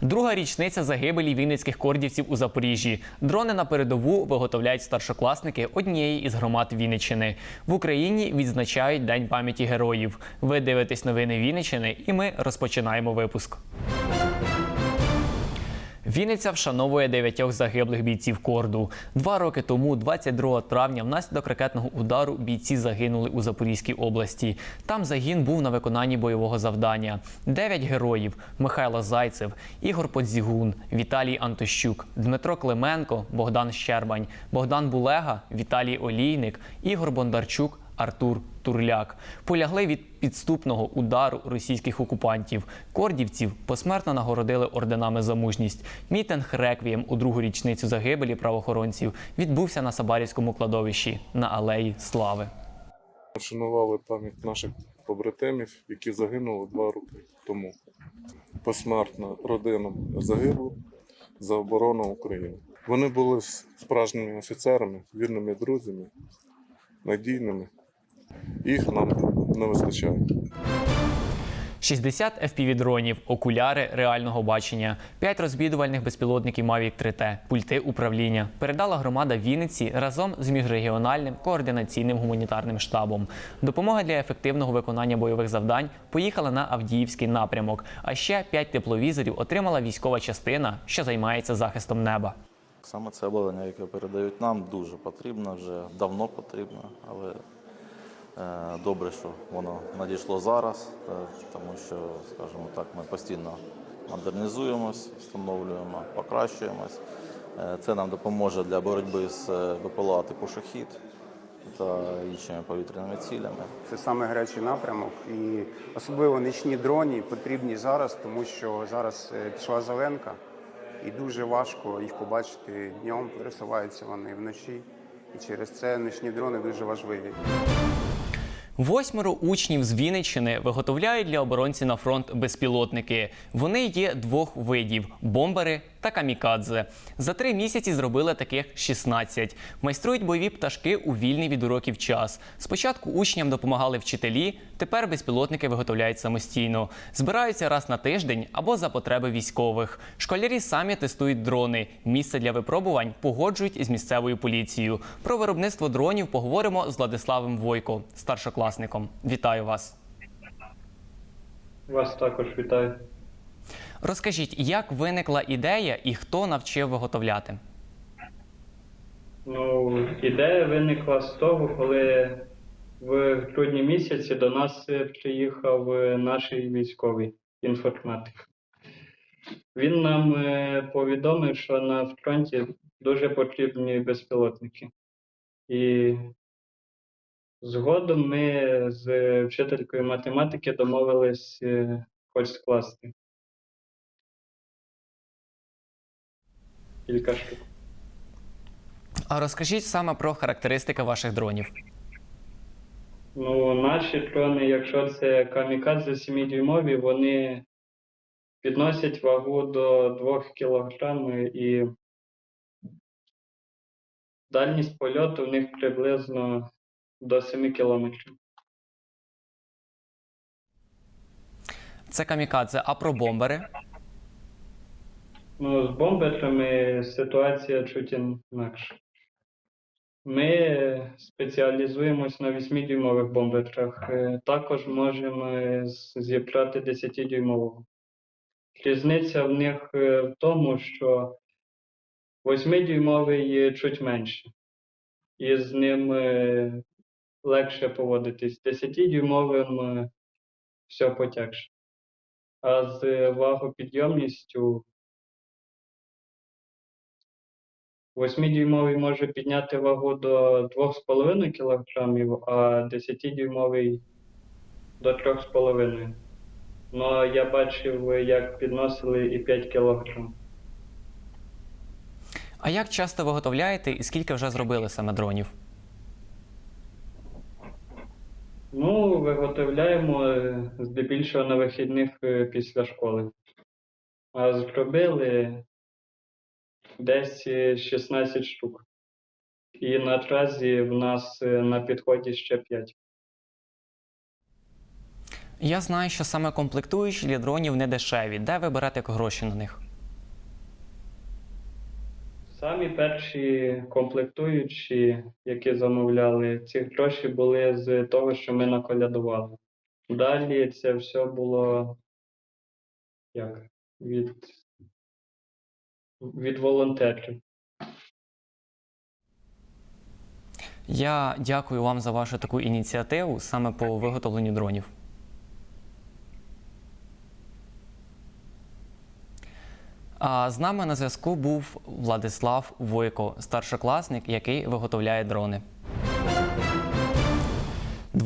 Друга річниця загибелі вінницьких кордівців у Запоріжжі. Дрони на передову виготовляють старшокласники однієї із громад Вінниччини. В Україні відзначають День пам'яті героїв. Ви дивитесь новини Вінниччини, і ми розпочинаємо випуск. Вінниця вшановує дев'ятьох загиблих бійців корду. Два роки тому, 22 травня, внаслідок ракетного удару бійці загинули у Запорізькій області. Там загін був на виконанні бойового завдання. Дев'ять героїв: Михайло Зайцев, Ігор Подзігун, Віталій Антощук, Дмитро Клименко, Богдан Щербань, Богдан Булега, Віталій Олійник, Ігор Бондарчук. Артур Турляк полягли від підступного удару російських окупантів. Кордівців посмертно нагородили орденами за мужність. Мітинг реквієм у другу річницю загибелі правоохоронців відбувся на Сабарівському кладовищі на алеї Слави. Вшанували пам'ять наших побратимів, які загинули два роки тому. Посмертно родинам загиблих за оборону України. Вони були справжніми офіцерами, вірними друзями, надійними. Їх нам не вистачає. 60 FPV-дронів, окуляри реального бачення, 5 розвідувальних безпілотників Mavic 3T, пульти управління передала громада Вінниці разом з міжрегіональним координаційним гуманітарним штабом. Допомога для ефективного виконання бойових завдань поїхала на Авдіївський напрямок. А ще 5 тепловізорів отримала військова частина, що займається захистом неба. Саме це обладнання, яке передають нам, дуже потрібно, вже давно потрібно, але добре, що воно надійшло зараз, е, тому що, скажімо так, ми постійно модернізуємось, встановлюємо, покращуємось. Е, Це нам допоможе для боротьби з е, БПЛА типу шахід та іншими повітряними цілями. Це саме гарячий напрямок, і особливо нічні дроні потрібні зараз, тому що зараз е, пішла зеленка, і дуже важко їх побачити днем. Пересуваються вони вночі, і через це нічні дрони дуже важливі. Восьмеро учнів з Вінниччини виготовляють для оборонців на фронт безпілотники. Вони є двох видів: бомбери та камікадзе. За три місяці зробили таких 16. Майструють бойові пташки у вільний від уроків час. Спочатку учням допомагали вчителі, тепер безпілотники виготовляють самостійно. Збираються раз на тиждень або за потреби військових. Школярі самі тестують дрони. Місце для випробувань погоджують із місцевою поліцією. Про виробництво дронів поговоримо з Владиславом Войко, старшокласником. Вітаю вас. Вас також вітаю. Розкажіть, як виникла ідея і хто навчив виготовляти? Ну, ідея виникла з того, коли в грудні місяці до нас приїхав е, наш військовий інформатик. Він нам е, повідомив, що на фронті дуже потрібні безпілотники. І згодом ми з вчителькою математики домовились е, хоч скласти кілька штук. А розкажіть саме про характеристики ваших дронів. Ну, наші дрони, якщо це камікадзе 7-дюймові, вони підносять вагу до 2 кг і дальність польоту в них приблизно до 7 км. Це камікадзе, а про бомбери? Ну, з бомберами ситуація чуть інакша. Ми спеціалізуємось на 8-дюймових бомберах. Е, Також можемо зібрати 10-дюймового. Різниця в них е, в тому, що 8-дюймовий є чуть менше, і з ним е, легше поводитись. 10-дюймовим е, все потягше. А з вагопідйомністю 8-дюймовий може підняти вагу до 2,5 кг, а 10-дюймовий до 3,5 Ну, я бачив, як підносили і 5 кг. А як часто виготовляєте і скільки вже зробили саме дронів? Ну, виготовляємо е, здебільшого на вихідних е, після школи. А зробили десь е, 16 штук. І наразі в нас е, на підході ще 5. Я знаю, що саме комплектуючі для дронів не дешеві. Де ви берете гроші на них? Самі перші комплектуючі, які замовляли, ці гроші були з того, що ми наколядували. Далі це все було як від, від волонтерів. Я дякую вам за вашу таку ініціативу саме по виготовленню дронів. А з нами на зв'язку був Владислав Войко, старшокласник, який виготовляє дрони.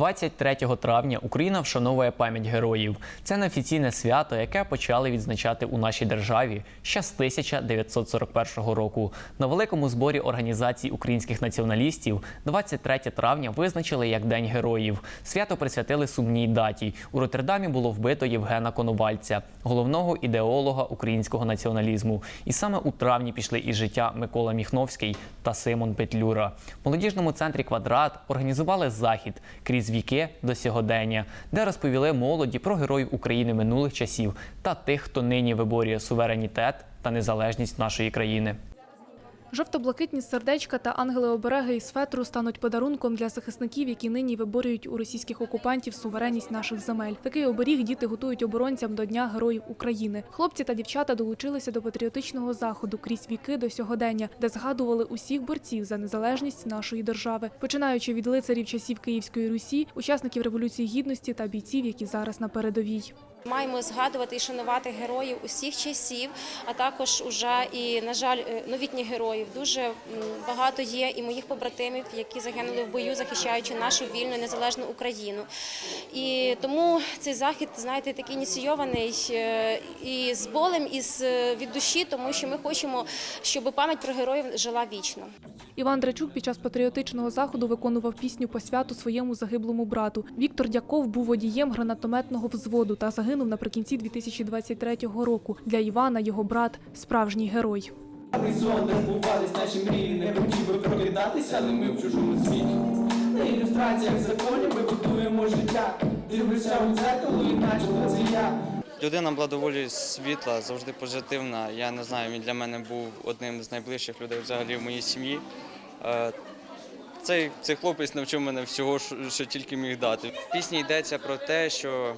23 травня Україна вшановує пам'ять героїв. Це неофіційне свято, яке почали відзначати у нашій державі ще з 1941 року. На великому зборі організацій українських націоналістів 23 травня визначили як День героїв. Свято присвятили сумній даті. У Роттердамі було вбито Євгена Коновальця, головного ідеолога українського націоналізму. І саме у травні пішли із життя Микола Міхновський та Симон Петлюра. В молодіжному центрі Квадрат організували захід крізь віки до сьогодення, де розповіли молоді про героїв України минулих часів та тих, хто нині виборює суверенітет та незалежність нашої країни. Жовто-блакитні сердечка та ангели-обереги із фетру стануть подарунком для захисників, які нині виборюють у російських окупантів суверенність наших земель. Такий оберіг діти готують оборонцям до Дня Героїв України. Хлопці та дівчата долучилися до патріотичного заходу крізь віки до сьогодення, де згадували усіх борців за незалежність нашої держави, починаючи від лицарів часів Київської Русі, учасників революції гідності та бійців, які зараз на передовій. Маємо згадувати і шанувати героїв усіх часів, а також уже і на жаль е, новітніх героїв. Дуже багато є і моїх побратимів, які загинули в бою, захищаючи нашу вільну незалежну Україну. І тому цей захід, знаєте, такий ініційований е, і з болем, і з е, від душі, тому що ми хочемо, щоб пам'ять про героїв жила вічно. Іван Драчук під час патріотичного заходу виконував пісню по святу своєму загиблому брату. Віктор Дяков був водієм гранатометного взводу та загинув наприкінці 2023 року. Для Івана його брат справжній герой. Сон, де збувались наші мрії, не хотів би прокидатися, але ми в чужому світі. На ілюстраціях законів ми будуємо життя. Дивлюся у дзеркало, і наче то це я. Людина була доволі світла, завжди позитивна. Я не знаю, він для мене був одним з найближчих людей взагалі в моїй сім'ї. Е, Цей, цей хлопець навчив мене всього, що, що тільки міг дати. В пісні йдеться про те, що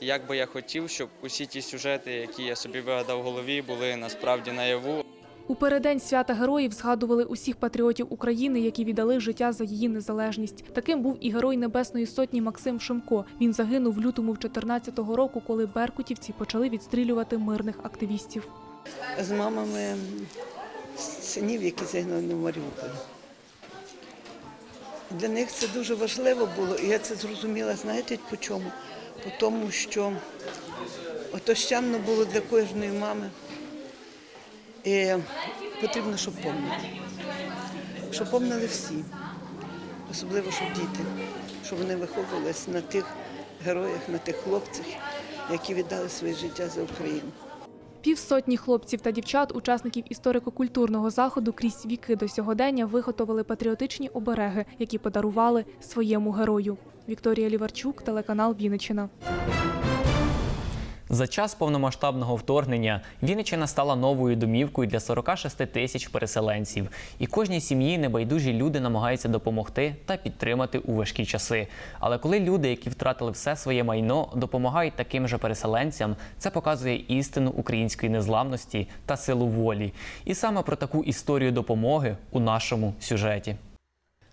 як би я хотів, щоб усі ті сюжети, які я собі вигадав в голові, були насправді наяву. У переддень свята героїв згадували усіх патріотів України, які віддали життя за її незалежність. Таким був і герой Небесної Сотні Максим Шимко. Він загинув в лютому 2014 року, коли беркутівці почали відстрілювати мирних активістів. з мамами синів, які загинули в Маріуполі. Для них це дуже важливо було, і я це зрозуміла, знаєте, по чому? По тому, що ото щемно було для кожної мами. І потрібно, щоб помнити. Щоб помнили всі, особливо, щоб діти, щоб вони виховувалися на тих героях, на тих хлопцях, які віддали своє життя за Україну. Півсотні хлопців та дівчат, учасників історико-культурного заходу крізь віки до сьогодення виготовили патріотичні обереги, які подарували своєму герою. Вікторія Ліварчук, телеканал Вінниччина. За час повномасштабного вторгнення Вінниччина стала новою домівкою для 46 тисяч переселенців. І кожній сім'ї небайдужі люди намагаються допомогти та підтримати у важкі часи. Але коли люди, які втратили все своє майно, допомагають таким же переселенцям, це показує істину української незламності та силу волі. І саме про таку історію допомоги у нашому сюжеті.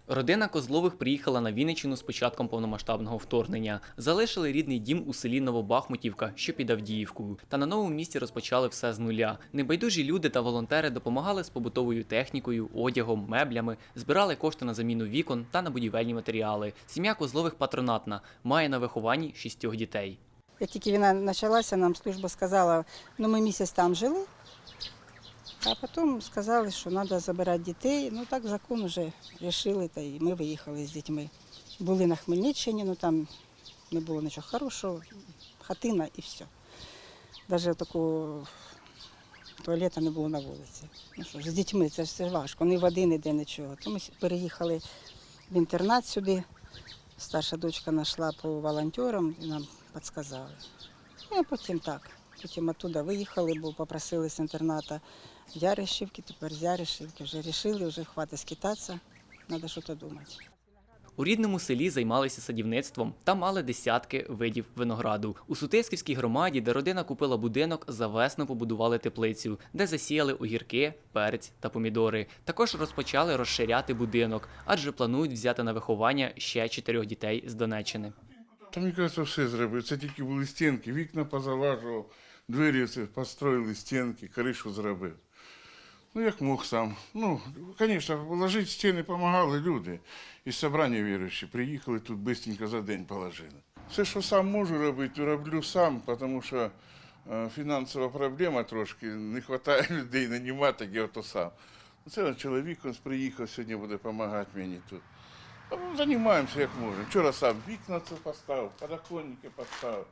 Родина Козлових приїхала на Вінниччину з початком повномасштабного вторгнення. Залишили рідний дім у селі Новобахмутівка, що під Авдіївкою. Та на новому місці розпочали все з нуля. Небайдужі люди та волонтери допомагали з побутовою технікою, одягом, меблями, збирали кошти на заміну вікон та на будівельні матеріали. Сім'я Козлових патронатна, має на вихованні шістьох дітей. Як тільки війна почалася, нам служба сказала, ну ми місяць там жили, а потім сказали, що треба забирати дітей. Ну так закон вже вирішили, та і ми виїхали з дітьми. Були на Хмельниччині, ну там не було нічого хорошого, хатина і все. Навіть таку туалета не було на вулиці. Ну що ж, з дітьми це ж все важко, ні води, ніде нічого. То ми переїхали в інтернат сюди. Старша дочка знайшла по волонтерам і нам підказали. Ну, а потім так. Потім оттуда виїхали, бо попросили з інтерната в Яришівки, тепер з Яришівки вже рішили, вже хватить скитатися, треба щось думати. У рідному селі займалися садівництвом та мали десятки видів винограду. У Сутисківській громаді, де родина купила будинок, за весну побудували теплицю, де засіяли огірки, перець та помідори. Також розпочали розширяти будинок, адже планують взяти на виховання ще чотирьох дітей з Донеччини. Та мені кажеться, все зробив. Це тільки були стінки, вікна позаважував, двері це построїли стінки, кришу зробив. Ну, як мог сам. Ну, звісно, ложити стіни допомагали люди. Із собрання віруючі приїхали тут бистренько за день положили. Все, що сам можу робити, роблю сам, тому що е, фінансова проблема трошки, не вистачає людей нанімати, я то сам. Це чоловік ось приїхав, сьогодні буде допомагати мені тут. Ну, Займаємося як можемо. Вчора сам вікна це поставив, подоконники поставив.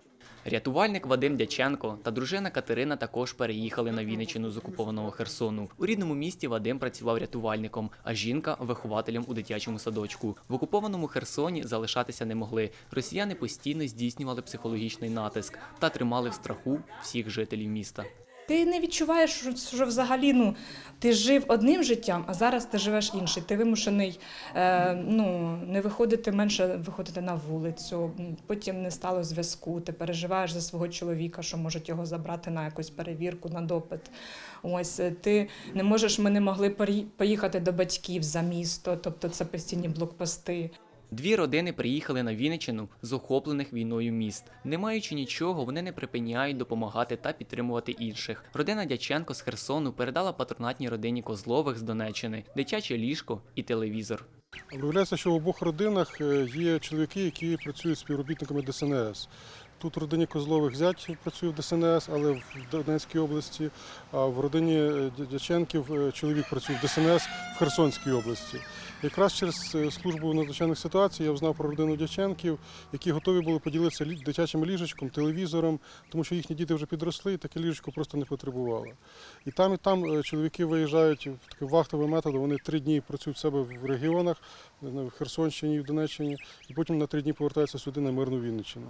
Рятувальник Вадим Дяченко та дружина Катерина також переїхали на Вінничину з окупованого Херсону. У рідному місті Вадим працював рятувальником, а жінка вихователем у дитячому садочку. В окупованому Херсоні залишатися не могли. Росіяни постійно здійснювали психологічний натиск та тримали в страху всіх жителів міста. Ти не відчуваєш, що, взагалі ну, ти жив одним життям, а зараз ти живеш іншим. Ти вимушений е, ну, не виходити менше виходити на вулицю, потім не стало зв'язку. Ти переживаєш за свого чоловіка, що можуть його забрати на якусь перевірку, на допит. Ось е, ти не можеш, ми не могли поїхати до батьків за місто, тобто це постійні блокпости. Дві родини приїхали на Вінничину з охоплених війною міст. Не маючи нічого, вони не припиняють допомагати та підтримувати інших. Родина Дяченко з Херсону передала патронатній родині Козлових з Донеччини дитяче ліжко і телевізор. Виявляється, що в обох родинах е, є чоловіки, які працюють співробітниками ДСНС. Тут в родині Козлових зять працює в ДСНС, але в Донецькій області, а в родині е, Дяченків е, чоловік працює в ДСНС в Херсонській області. Якраз через е, службу надзвичайних ситуацій я взнав про родину Дяченків, які готові були поділитися дитячим ліжечком, телевізором, тому що їхні діти вже підросли, і таке ліжечко просто не потребувало. І там, і там чоловіки виїжджають таким вахтовим методом. Вони три дні працюють в себе в регіонах, в Херсонщині в Донеччині, і потім на три дні повертаються сюди на мирну Вінниччину.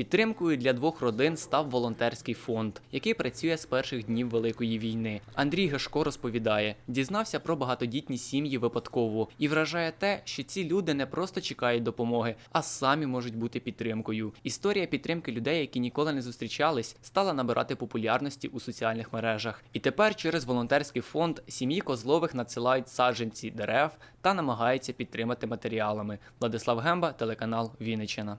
Підтримкою для двох родин став волонтерський фонд, який працює з перших днів Великої війни. Андрій Гешко розповідає, дізнався про багатодітні сім'ї випадково і вражає те, що ці люди не просто чекають допомоги, а самі можуть бути підтримкою. Історія підтримки людей, які ніколи не зустрічались, стала набирати популярності у соціальних мережах. І тепер через волонтерський фонд сім'ї Козлових надсилають саджанці дерев та намагаються підтримати матеріалами. Владислав Гемба, телеканал Вінниччина.